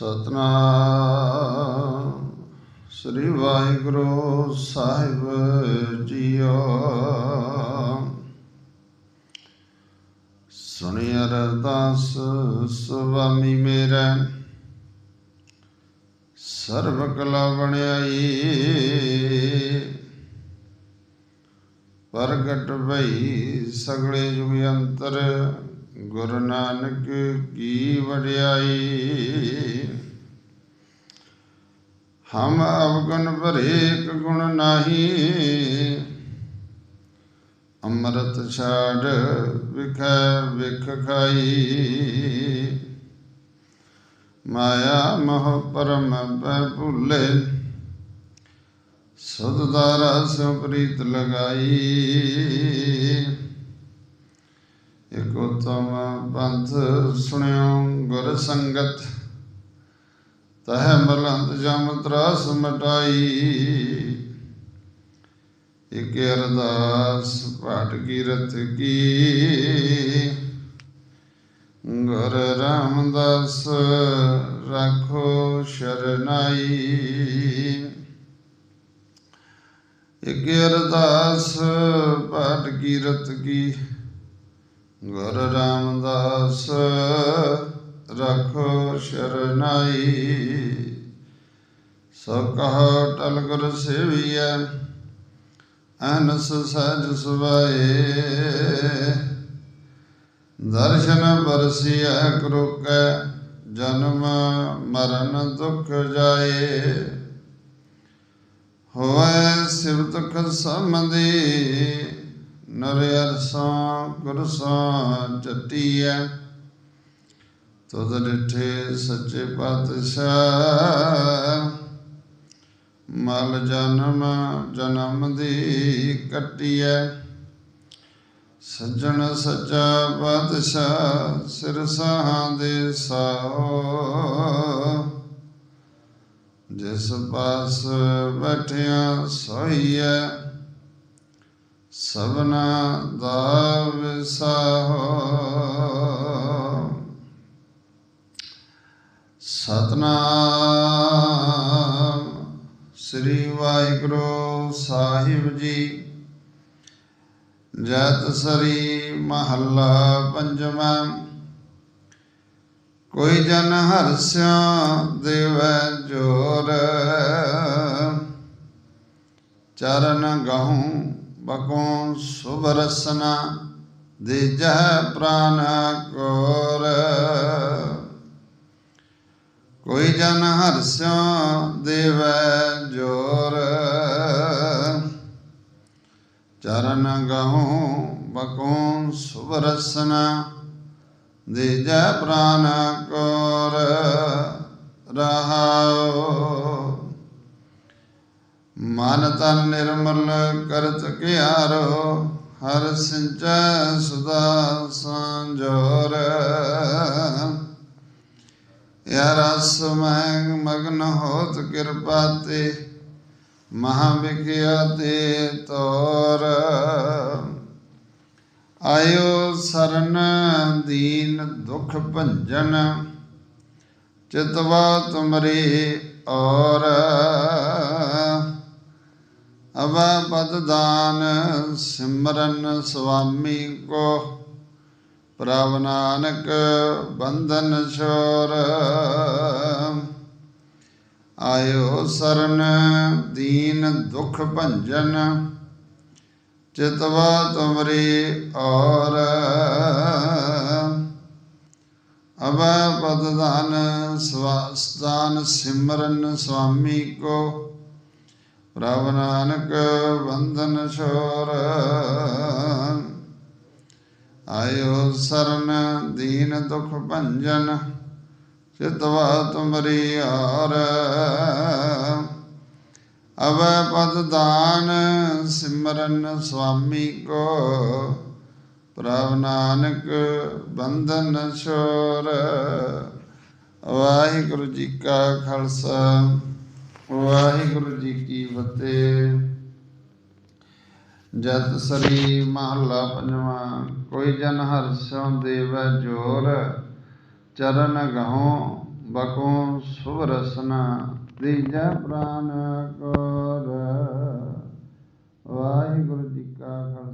ਸਤਨਾਮ। ਸ੍ਰੀ ਵਾਹਿਗੁਰੂ ਸਾਹਿਬ ਜੀਓ। ਸੁਣੀ ਅਰਦਾਸ ਸੁਆਮੀ ਮੇਰਾ। ਸਰਬ ਕਲਾ ਬਣਾਈ ਪ੍ਰਗਟ ਭਈ ਸਗਲੇ ਯੁਗ ਅੰਤਰ ਗੁਰੂ ਨਾਨਕ ਕੀ ਵਡਿਆਈ। ਹਮ ਅਵਗੁਣ ਭਰੇ ਇੱਕ ਗੁਣ ਨਾਹੀ। ਅੰਮ੍ਰਿਤ ਛਾੜ ਵਿਖੈ ਵਿਖ ਖਾਈ। ਮਾਇਆ ਮੋਹ ਪਰਮ ਪੈ ਭੁੱਲੇ। ਸੁਧ ਦਾ ਰਸ ਪ੍ਰੀਤ ਲਗਾਈ। ਇਕ ਉਤਮ ਪੰਥ ਸੁਣਿਓ ਗੁਰ ਸੰਗਤ। ਤਹ ਮਲੰਤ ਜਮ ਤਰਾਸ ਮਟਾਈ। ਇਕ ਅਰਦਾਸ ਪਾਠ ਕੀਰਤ ਕੀ। ਗੁਰ ਰਾਮਦਾਸ ਰੱਖੋ ਸ਼ਰਨਾਈ। ਇਕ ਅਰਦਾਸ ਪਾਠ ਕੀਰਤ ਕੀ। ਗੁਰ ਰਾਮਦਾਸ ਰੱਖੋ ਸ਼ਰਨਾਈ। ਸੋ ਕਹੋ ਟਲ ਗੁਰ ਸੇਵੀਐ, ਅਨਸ ਸਜ ਸੁਭਾਏ। ਦਰਸ਼ਨ ਬਰਸਿਆ ਕਰੁਕੈ, ਜਨਮ ਮਰਨ ਦੁਖ ਜਾਏ। ਹੋਏ ਸਿਵ ਤੁਖ ਸਮਦੀ ਨਰ ਅਰਸਾਂ ਕੁਰਸਾਂ ਚਟੀਐ ਤੁਧ ਡਿਠੇ ਸੱਚੇ ਪਾਤਸ਼ਾਹ। ਮਲ ਜਨਮ ਜਨਮ ਦੀ ਕੱਟੀਐ। ਸੱਜਣ ਸੱਚਾ ਪਾਤਸ਼ਾਹ, ਸਿਰ ਸਾਹਾਂ ਦੇ ਸਾਹੋ। ਜਿਸ ਪਾਸ ਬੈਠਿਆ ਸੋਈਐ ਸਭਨਾ ਦਾ ਵਿਸਾਹੋ। ਸਤਨਾਮ। ਸ੍ਰੀ ਵਾਹਿਗੁਰੂ ਸਾਹਿਬ ਜੀ। ਜਤ ਸਰੀ ਮਹੱਲਾ ਪੰਜਵਾਂ। ਕੋਈ ਜਨ ਹਰਸਿਆ ਦੇਵੈ ਜੋਰ। ਚਰਨ ਗਹੂੰ ਬਕੋਂ ਸੁਭ ਰਸਨਾ ਦੇ ਜਹ ਪ੍ਰਾਨ ਕੋਰ। ਕੋਈ ਜਨ ਹਰਸਿਆ ਦੇਵੈ ਜੋਰ। ਚਰਨ ਗਹੂੰ ਬਕੋਂ ਸੁਭ ਰਸਨਾ ਦੇ ਜੈ ਪ੍ਰਾਨ ਕੋਰ ਰਹਾਉ। ਮਨ ਤਨ ਨਿਰਮਲ ਕਰਤ ਕਿਆਰੋ, ਹਰ ਸਿੰਚੈ ਸੁਦਾ ਸੰਜੋਰ ਯਾ ਰਸ ਮੈਂ ਮਗਨ ਹੋਤ ਕਿਰਪਾ ਤੇ, ਮਹਾ ਵਿਖਿਆਤੇ ਤੋਰ। ਆਇਓ ਸਰਨ ਦੀਨ ਦੁਖ ਭੰਜਨ, ਚਿਤਵਾ ਤੁਮਰੇ ਔਰ। ਅਵਾ ਪਦ ਦਾਨ ਸਿਮਰਨ ਸੁਆਮੀ ਕੋ ਪ੍ਰਭ ਨਾਨਕ ਬੰਧਨ ਛੋਰ। ਆਇਓ ਸਰਨ ਦੀਨ ਦੁਖ ਭੰਜਨ, ਚਿਤਵਾ ਤੁਮਰੀ ਔਰ। ਅਬੈ ਪਦਦਾਨ ਸਵਾਸਤਾਨ ਸਿਮਰਨ ਸੁਆਮੀ ਕੋ, ਪ੍ਰਭ ਨਾਨਕ ਬੰਧਨ ਛੋਰ। ਆਇਓ ਸਰਨ ਦੀਨ ਦੁਖ ਭੰਜਨ ਚਿਤਵਾ ਤੁਮਰੀ ਆਰ ਅਵੈ ਪਦ ਦਾਨ ਸਿਮਰਨ ਸੁਆਮੀ ਕੋ, ਪ੍ਰਭ ਨਾਨਕ ਬੰਧਨ ਛੋਰ। ਵਾਹਿਗੁਰੂ ਜੀ ਕਾ ਖਾਲਸਾ, ਵਾਹਿਗੁਰੂ ਜੀ ਕੀ ਫਤਿਹ। ਜਤ ਸ੍ਰੀ ਮਹਲਾ ਪੰਜਵਾਂ, ਕੋਈ ਜਨ ਹਰ ਸਿਉ ਦੇਵੈ ਜੋਰ, ਚਰਨ ਗਹੁ ਬਕੋ ਸੁਭ ਰਸਨਾ ਤੀਜਾ ਪ੍ਰਾਨ ਕੋਰ। ਵਾਹਿਗੁਰੂ ਜੀ ਕਾ